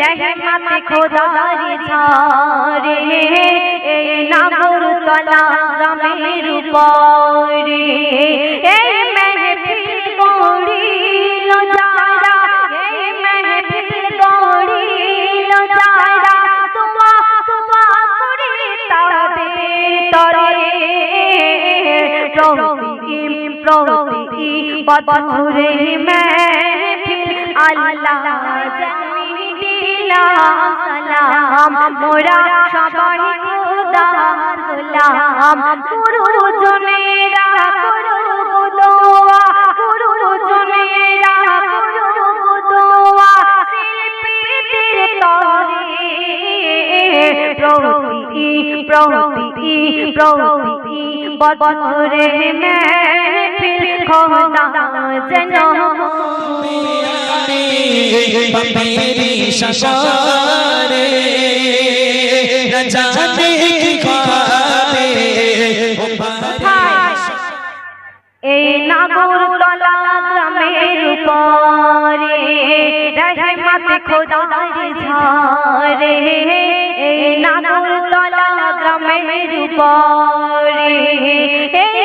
রহমত খোদার ঝারে এই নাগর তলা গ্রামের উপরে এই মেহফিল গড়িল যারা এই মেহফিল প্রতি বছরে আল্লাহ দিলাম সালাম। মোরা সবাই খোদার গোলাম। গুরুজনেরা করো দোয়া গুরুজনেরা করো দোয়া শিল্পীদের তরে প্রতি প্রতি প্রতি বছরে মেহফিল খোদা যেন পাবে পাপেরি সসারে না জানে কি খাবে এই নাগর তলা গ্রামের উপরে রহমত খোদার ঝরে এই নাগর গ্রামের উপরে, এই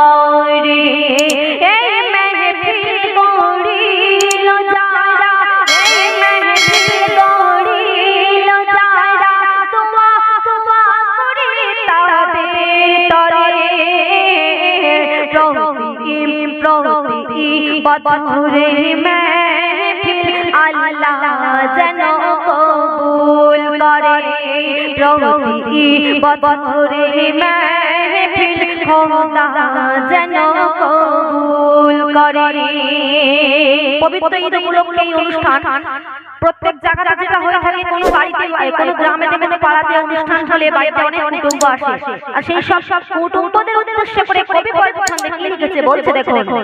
মেহফিল আল্লাহ যেন কবুল করে। প্রতি মেহফিল খোদা যেন কবুল করে। পবিত্র ঈদ উপলক্ষে অনুষ্ঠান প্রত্যেক জায়গাতে যেটা হয়ে থাকে, কোনো বাড়িতে কোনো গ্রামে কোনো পাড়াতে অনুষ্ঠান হলে বাড়িতে অনেক কুটুম্ব আসে। আর সেই সব সব কুটুম্বদের উদ্দেশ্য করে কবি গল্প লিখেছে বলছে দেশান্তরে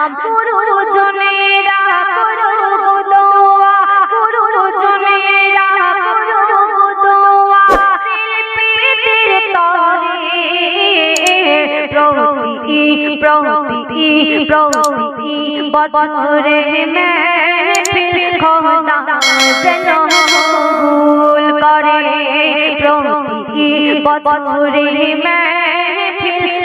গোলাম গুরুজনেরা করো দোয়া গুরুজনেরা করো দোয়া শিল্পীদের তরে প্রতি প্রতি প্রতি বছরে মেহফিল খোদা যেন কবুল করে। প্রতি বছরে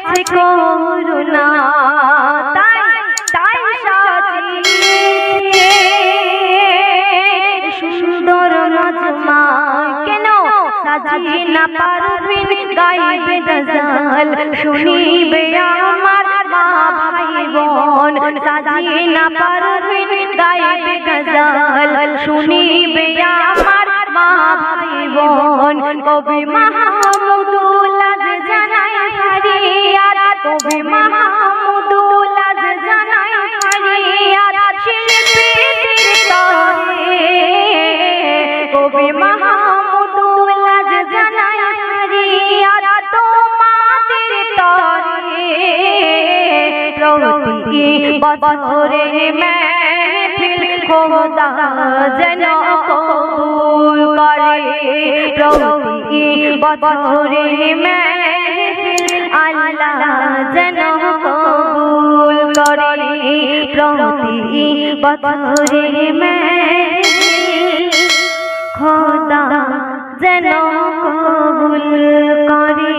আছে করুণা। তাই তাই সাজিয়েছে সুন্দর নজমা। কেন? সাজিয়ে না পারবেন গাইবে গজল শুনিবে আমার মা ভাই বোন মা ভাই বোন কবি মাহমুদুল কবি মাহমুদুল জানাই হারিয়াত শিল্পীদের তরে কবি জানাই তোমাদের তরে। প্রতি বছরে খোদা যেন কবুল করে। প্রতি বছরে আল্লাহ যেন কবুল করে প্রতি বছরে মে খোদা যেন কবুল করে।